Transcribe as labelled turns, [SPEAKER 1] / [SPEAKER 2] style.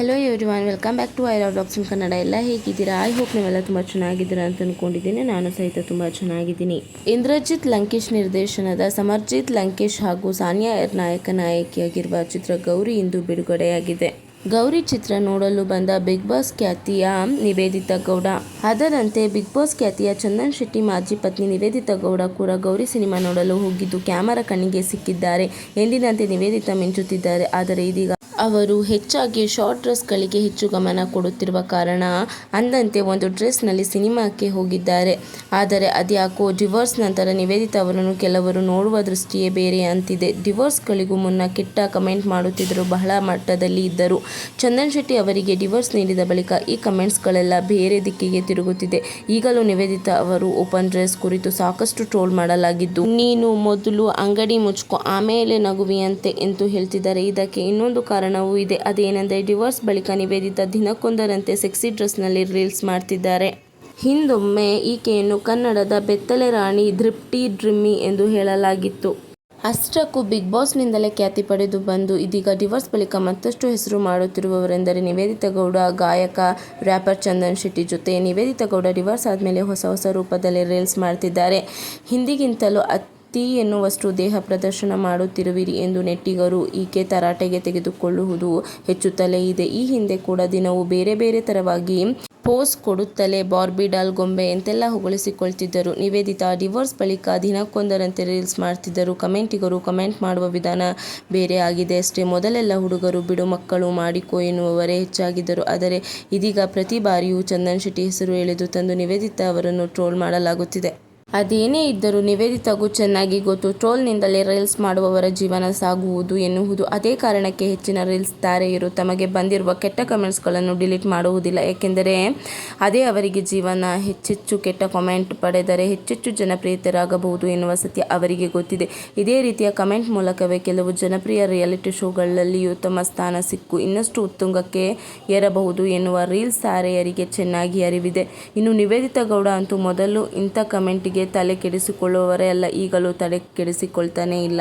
[SPEAKER 1] Hello one welcome back to I blogs in Kannada ಎಲ್ಲ ಹೇಗಿದ್ದೀರಾ? I hope ನೀವೆಲ್ಲ ತುಂಬ ಚೆನ್ನಾಗಿದ್ದೀರಾ ಅಂತ ಅಂದ್ಕೊಂಡಿದ್ದೀನಿ ನಾನು ಸಹಿತ ತುಂಬ ಚೆನ್ನಾಗಿದ್ದೀನಿ. ಇಂದ್ರಜಿತ್ ಲಂಕೇಶ್ ನಿರ್ದೇಶನದ ಸಮರ್ಜಿತ್ ಲಂಕೇಶ್ ಹಾಗೂ ಸಾನಿಯಾ ಎರ್ ನಾಯಕ ನಾಯಕಿಯಾಗಿರುವ ಚಿತ್ರ ಗೌರಿ ಇಂದು ಬಿಡುಗಡೆಯಾಗಿದೆ. ಗೌರಿ ಚಿತ್ರ ನೋಡಲು ಬಂದ ಬಿಗ್ ಬಾಸ್ ಖ್ಯಾತಿಯ ನಿವೇದಿತಾ ಗೌಡ. ಅದರಂತೆ ಬಿಗ್ ಬಾಸ್ ಖ್ಯಾತಿಯ ಚಂದನ್ ಶೆಟ್ಟಿ, ಮಾಜಿ ಪತ್ನಿ ನಿವೇದಿತಾ ಗೌಡ ಕೂಡ ಗೌರಿ ಸಿನಿಮಾ ನೋಡಲು ಹೋಗಿದ್ದು ಕ್ಯಾಮರಾ ಕಣ್ಣಿಗೆ ಸಿಕ್ಕಿದ್ದಾರೆ ಎಂದಿನಂತೆ ನಿವೇದಿತಾ ಮಿಂಚುತ್ತಿದ್ದಾರೆ. ಆದರೆ ಇದೀಗ ಅವರು ಹೆಚ್ಚಾಗಿ ಶಾರ್ಟ್ ಡ್ರೆಸ್ಗಳಿಗೆ ಹೆಚ್ಚು ಗಮನ ಕೊಡುತ್ತಿರುವ ಕಾರಣ, ಅಂದಂತೆ ಒಂದು ಡ್ರೆಸ್ನಲ್ಲಿ ಸಿನಿಮಾಕ್ಕೆ ಹೋಗಿದ್ದಾರೆ. ಆದರೆ ಅದ್ಯಾಕೋ ಡಿವೋರ್ಸ್ ನಂತರ ನಿವೇದಿತ ಅವರನ್ನು ಕೆಲವರು ನೋಡುವ ದೃಷ್ಟಿಯೇ ಬೇರೆ ಅಂತಿದೆ. ಡಿವೋರ್ಸ್ಗಳಿಗೂ ಮುನ್ನ ಕೆಟ್ಟ ಕಮೆಂಟ್ ಮಾಡುತ್ತಿದ್ದರು ಬಹಳ ಮಟ್ಟದಲ್ಲಿ ಇದ್ದರು. ಚಂದನ್ ಶೆಟ್ಟಿ ಅವರಿಗೆ ಡಿವೋರ್ಸ್ ನೀಡಿದ ಬಳಿಕ ಈ ಕಮೆಂಟ್ಸ್ಗಳೆಲ್ಲ ಬೇರೆ ದಿಕ್ಕಿಗೆ ತಿರುಗುತ್ತಿದೆ. ಈಗಲೂ ನಿವೇದಿತಾ ಅವರು ಓಪನ್ ಡ್ರೆಸ್ ಕುರಿತು ಸಾಕಷ್ಟು ಟ್ರೋಲ್ ಮಾಡಲಾಗಿದ್ದು, ನೀನು ಮೊದಲು ಅಂಗಡಿ ಮುಚ್ಕೊ, ಆಮೇಲೆ ನಗುವಿಯಂತೆ ಎಂದು ಹೇಳ್ತಿದ್ದಾರೆ. ಇದಕ್ಕೆ ಇನ್ನೊಂದು ಕಾರಣವೂ ಇದೆ. ಅದೇನೆಂದರೆ ಡಿವೋರ್ಸ್ ಬಳಿಕ ನಿವೇದಿತ ದಿನಕ್ಕೊಂದರಂತೆ ಸೆಕ್ಸಿ ಡ್ರೆಸ್ನಲ್ಲಿ ರೀಲ್ಸ್ ಮಾಡ್ತಿದ್ದಾರೆ. ಹಿಂದೊಮ್ಮೆ ಈಕೆಯನ್ನು ಕನ್ನಡದ ಬೆತ್ತಲೆ ರಾಣಿ ದೃಪ್ತಿ ಡ್ರಿಮ್ಮಿ ಎಂದು ಹೇಳಲಾಗಿತ್ತು. ಅಷ್ಟಕ್ಕೂ ಬಿಗ್ ಬಾಸ್ನಿಂದಲೇ ಖ್ಯಾತಿ ಪಡೆದು ಬಂದು ಇದೀಗ ಡಿವೋರ್ಸ್ ಬಳಿಕ ಮತ್ತಷ್ಟು ಹೆಸರು ಮಾಡುತ್ತಿರುವವರೆಂದರೆ ನಿವೇದಿತಾ ಗೌಡ, ಗಾಯಕ, ರ್ಯಾಪರ್ ಚಂದನ್ ಶೆಟ್ಟಿ ಜೊತೆ ನಿವೇದಿತ ಗೌಡ ಡಿವೋರ್ಸ್ ಆದಮೇಲೆ ಹೊಸ ಹೊಸ ರೂಪದಲ್ಲಿ ರೀಲ್ಸ್ ಮಾಡ್ತಿದ್ದಾರೆ. ಹಿಂದಿಗಿಂತಲೂ ಎನ್ನುವಷ್ಟು ದೇಹ ಪ್ರದರ್ಶನ ಮಾಡುತ್ತಿರುವಿರಿ ಎಂದು ನೆಟ್ಟಿಗರು ಈಕೆ ತರಾಟೆಗೆ ತೆಗೆದುಕೊಳ್ಳುವುದು ಹೆಚ್ಚುತ್ತಲೇ ಇದೆ. ಈ ಹಿಂದೆ ಕೂಡ ದಿನವೂ ಬೇರೆ ಬೇರೆ ತರವಾಗಿ ಪೋಸ್ ಕೊಡುತ್ತಲೇ ಬಾರ್ಬಿ ಡಾಲ್ ಗೊಂಬೆ ಎಂತೆಲ್ಲ ಹೊಗಳಿಸಿಕೊಳ್ತಿದ್ದರು. ನಿವೇದಿತಾ ಡಿವೋರ್ಸ್ ಬಳಿಕ ದಿನಕ್ಕೊಂದರಂತೆ ರೀಲ್ಸ್ ಮಾಡ್ತಿದ್ದರು. ಕಮೆಂಟಿಗರು ಕಮೆಂಟ್ ಮಾಡುವ ವಿಧಾನ ಬೇರೆ ಆಗಿದೆ. ಅಷ್ಟೇ ಮೊದಲೆಲ್ಲ ಹುಡುಗರು ಬಿಡು ಮಕ್ಕಳು ಮಾಡಿಕೋ ಎನ್ನುವವರೇ ಹೆಚ್ಚಾಗಿದ್ದರು. ಆದರೆ ಇದೀಗ ಪ್ರತಿ ಬಾರಿಯೂ ಚಂದನ್ ಶೆಟ್ಟಿ ಹೆಸರು ಎಳೆದು ತಂದು ನಿವೇದಿತಾ ಅವರನ್ನು ಟ್ರೋಲ್ ಮಾಡಲಾಗುತ್ತಿದೆ. ಅದೇನೇ ಇದ್ದರೂ ನಿವೇದಿತಗೂ ಚೆನ್ನಾಗಿ ಗೊತ್ತು, ಟ್ರೋಲ್ನಿಂದಲೇ ರೀಲ್ಸ್ ಮಾಡುವವರ ಜೀವನ ಸಾಗುವುದು ಎನ್ನುವುದು ಅದೇ ಕಾರಣಕ್ಕೆ ಹೆಚ್ಚಿನ ರೀಲ್ಸ್ ತಾರೆಯರು ತಮಗೆ ಬಂದಿರುವ ಕೆಟ್ಟ ಕಮೆಂಟ್ಸ್ಗಳನ್ನು ಡಿಲೀಟ್ ಮಾಡುವುದಿಲ್ಲ. ಏಕೆಂದರೆ ಅದೇ ಅವರಿಗೆ ಜೀವನ ಹೆಚ್ಚೆಚ್ಚು ಕೆಟ್ಟ ಕಮೆಂಟ್ ಪಡೆದರೆ ಹೆಚ್ಚೆಚ್ಚು ಜನಪ್ರಿಯತರಾಗಬಹುದು ಎನ್ನುವ ಸತ್ಯ ಅವರಿಗೆ ಗೊತ್ತಿದೆ. ಇದೇ ರೀತಿಯ ಕಮೆಂಟ್ ಮೂಲಕವೇ ಕೆಲವು ಜನಪ್ರಿಯ ರಿಯಾಲಿಟಿ ಶೋಗಳಲ್ಲಿಯೂ ತಮ್ಮ ಸ್ಥಾನ ಸಿಕ್ಕು, ಇನ್ನಷ್ಟು ಉತ್ತುಂಗಕ್ಕೆ ಏರಬಹುದು ಎನ್ನುವ ರೀಲ್ಸ್ ತಾರೆಯರಿಗೆ ಚೆನ್ನಾಗಿ ಅರಿವಿದೆ. ಇನ್ನು ನಿವೇದಿತಾ ಗೌಡ ಅಂತೂ ಮೊದಲು ಇಂಥ ಕಮೆಂಟಿಗೆ ತಲೆ ಕೆಡಿಸಿಕೊಳ್ಳುವವರೇ ಅಲ್ಲ ಈಗಲೂ ತಲೆ ಕೆಡಿಸಿಕೊಳ್ತಾನೇ ಇಲ್ಲ.